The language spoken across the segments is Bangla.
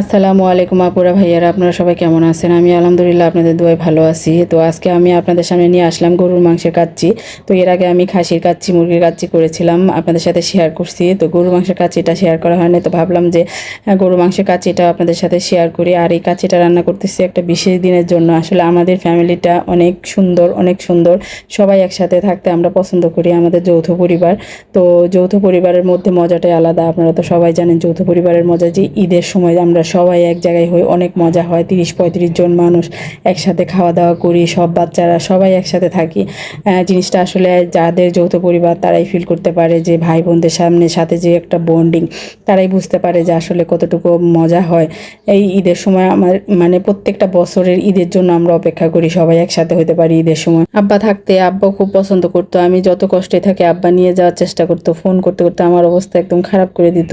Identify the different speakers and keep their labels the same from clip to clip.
Speaker 1: আসসালামু আলাইকুম আপুরা ভাইয়ারা, আপনারা সবাই কেমন আছেন? আমি আলহামদুলিল্লাহ আপনাদের দোয়ায় ভালো আছি। তো আজকে আমি আপনাদের সামনে নিয়ে আসলাম গরুর মাংসের কাচ্চি। তো এর আগে আমি খাসির কাচ্চি, মুরগির কাচ্চি করেছিলাম, আপনাদের সাথে শেয়ার করছি। তো গরুর মাংসের কাচ্চিটা শেয়ার করা হয়নি, তো ভাবলাম যে গরুর মাংসের কাচ্চিটা আপনাদের সাথে শেয়ার করি। আর এই কাচ্চিটা রান্না করতেছি একটা বিশেষ দিনের জন্য। আসলে আমাদের ফ্যামিলিটা অনেক সুন্দর অনেক সুন্দর। সবাই একসাথে থাকতে আমরা পছন্দ করি, আমাদের যৌথ পরিবার। তো যৌথ পরিবারের মধ্যে মজাটাই আলাদা। আপনারা তো সবাই জানেন, যৌথ পরিবারের মজা যে ঈদের সময় আমরা সবাই এক জায়গায় হই অনেক মজা হয়, তিরিশ পঁয়ত্রিশ জন মানুষ একসাথে খাওয়া দাওয়া করি, সব বাচ্চারা সবাই একসাথে থাকি। জিনিসটা আসলে যাদের যৌথ পরিবার তারাই ফিল করতে পারে যে ভাই বোনদের সামনে সাথে যে একটা বন্ডিং তারাই বুঝতে পারে যে আসলে কতটুকু মজা হয়। এই ঈদের সময় আমার মানে প্রত্যেকটা বছরের ঈদের জন্য আমরা অপেক্ষা করি, সবাই একসাথে হতে পারি ঈদের সময়। আব্বা থাকতে আব্বা খুব পছন্দ করতো, আমি যত কষ্টে থাকি আব্বা নিয়ে যাওয়ার চেষ্টা করতো ফোন করতে করতে আমার অবস্থা একদম খারাপ করে দিত।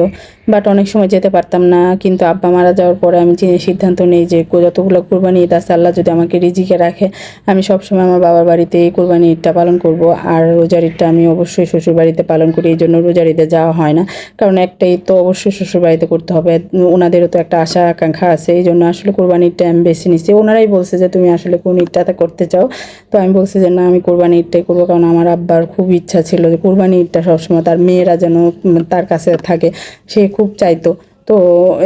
Speaker 1: বাট অনেক সময় যেতে পারতাম না, কিন্তু আব্বা মারা যাওয়ার পরে আমি সিদ্ধান্ত নেই যে যতগুলো কোরবানি ঈদ আছে, আল্লাহ যদি আমাকে রিজিকে রাখে, আমি সবসময় আমার বাবার বাড়িতে এই কোরবানি ঈদটা পালন করব। আর রোজার ঈদটা আমি অবশ্যই শ্বশুর বাড়িতে পালন করি, এই জন্য রোজার ঈদে যাওয়া হয় না। কারণ একটা ঈদ তো অবশ্যই শ্বশুর বাড়িতে করতে হবে। ওনাদেরও তো একটা আশা, আকাঙ্ক্ষা আছে, এই জন্য আসলে কোরবানি ঈদটা আমি বেছে নিচ্ছি ওনারাই বলছে যে, তুমি আসলে কোন ঈদটাতে করতে চাও? তো আমি বলছি যে, না, আমি কোরবানি ঈদটাই করব, কারণ আমার আব্বার খুব ইচ্ছা ছিল যে কোরবানি ঈদটা সবসময় তার মেয়েরা যেন তার কাছে থাকে, সে খুব চাইতো। তো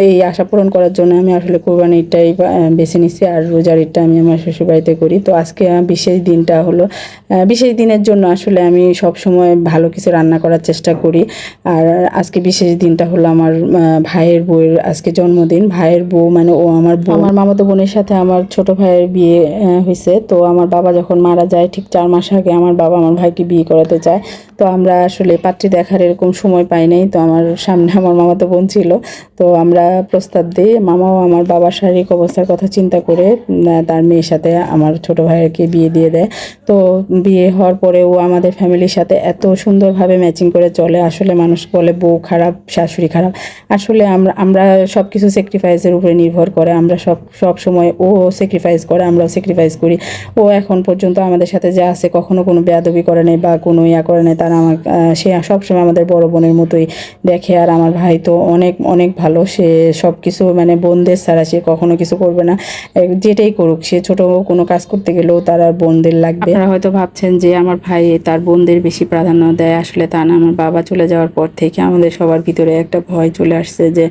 Speaker 1: এই আশা পূরণ করার জন্য আমি আসলে কোরবানি ঈদটাই বেছে নিচ্ছি আর রোজার ঈদটা আমি আমার শ্বশুরবাড়িতে করি। তো আজকে বিশেষ দিনটা হলো বিশেষ দিনের জন্য আসলে আমি সব সময় ভালো কিছু রান্না করার চেষ্টা করি। আর আজকে বিশেষ দিনটা হলো আমার ভাইয়ের বউয়ের আজকে জন্মদিন। ভাইয়ের বউ মানে ও আমার বউ আমার মামাতো বোনের সাথে আমার ছোট ভাইয়ের বিয়ে হয়েছে তো আমার বাবা যখন মারা যায়, ঠিক চার মাস আগে আমার বাবা আমার ভাইকে বিয়ে করাতে চায়। তো আমরা আসলে পাত্রী দেখার এরকম সময় পাই নাই। তো আমার সামনে আমার মামাতো বোন ছিল। তো আমরা প্রস্তাব দিই, মামাও আমার বাবার শারীরিক অবস্থার কথা চিন্তা করে তার মেয়ের সাথে আমার ছোট ভাইয়েরকে বিয়ে দিয়ে দেয়। তো বিয়ে হওয়ার পরে ও আমাদের ফ্যামিলির সাথে এত সুন্দরভাবে ম্যাচিং করে চলে। আসলে মানুষ বলে বউ খারাপ, শাশুড়ি খারাপ। আসলে আমরা আমরা সব কিছু স্যাক্রিফাইসের উপরে নির্ভর করে। আমরা সব সব সময় ও স্যাক্রিফাইস করে, আমরাও স্যাক্রিফাইস করি। ও এখন পর্যন্ত আমাদের সাথে যা আছে, কখনো কোনো বেয়াদবি করে নেই বা কোনো ইয়া করে নেই। তারা আমার সে সবসময় আমাদের বড় বোনের মতোই দেখে। আর আমার ভাই তো অনেক অনেক ভালো, সে সব কিছু মানে বোনদের ছাড়া সে কখনো কিছু করবে না। যেটাই করুক, সে ছোট কোনো কাজ করতে গেলেও তার আর বোনদের লাগবে। আপনারা হয়তো ভাবছেন যে আমার ভাই তার বোনদের বেশি প্রাধান্য দেয়। আসলে তা না, আমার বাবা চলে যাওয়ার পর থেকে আমাদের সবার ভিতরে একটা ভয় চলে আসছে যে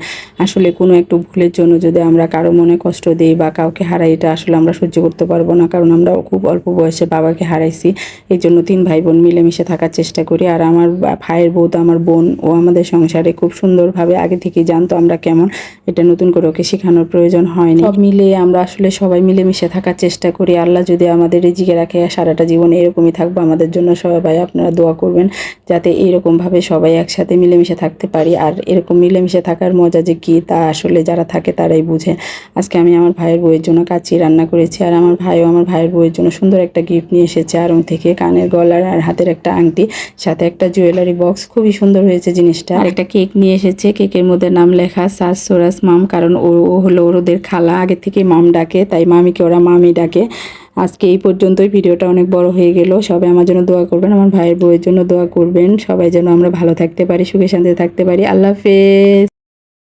Speaker 1: আসলে কোনো একটু ভুলের জন্য যদি আমরা কারও মনে কষ্ট দিই বা কাউকে হারাই, এটা আসলে আমরা সহ্য করতে পারব না। কারণ আমরা খুব অল্প বয়সে বাবাকে হারাইছি। এই জন্য তিন ভাই বোন মিলেমিশে থাকার চেষ্টা করি। আর আমার ভাইয়ের বউ তো আমার বোন। ও আমাদের সংসারে খুব সুন্দরভাবে আগে থেকেই জানতো আমরা কেমন? এটা নতুন করে ওকে শেখানোর প্রয়োজন হয়নি। সব মিলিয়ে আমরা আসলে সবাই মিলেমিশে থাকার চেষ্টা করি। আল্লাহ যদি আমাদের রিজিকে রাখে, সারাটা জীবন এরকমই থাকব। আমাদের জন্য সবাই আপনারা দোয়া করবেন যাতে এইরকমভাবে সবাই একসাথে মিলেমিশে থাকতে পারি। আর এরকম মিলেমিশে থাকার মজা যে কী, তা আসলে যারা থাকে তারাই বুঝে। আজকে আমি আমার ভাইয়ের বউয়ের জন্য কাচি রান্না করেছি। আর আমার ভাইও আমার ভাইয়ের বউয়ের জন্য সুন্দর একটা গিফট নিয়ে এসেছে। আরং থেকে কানের গলার আর হাতের একটা আংটি, সাথে একটা জুয়েলারি বক্স খুবই সুন্দর হয়েছে জিনিসটা। আর একটা কেক নিয়ে এসেছে। কেকের মধ্যে নাম লেখা সাস, সোরাস, মাম, কারণ ও হলো ওদের খালা। আগে থেকে মাম ডাকে, তাই মামিকে ওরা মামি ডাকে। আজকে এই পর্যন্তই, ভিডিওটা অনেক বড় হয়ে গেল। সবাই আমার জন্য দোয়া করবেন, আমার ভাইয়ের বউয়ের জন্য দোয়া করবেন। সবাই যেন আমরা ভালো থাকতে পারি, সুখে শান্তিতে থাকতে পারি। আল্লাহ হাফেজ।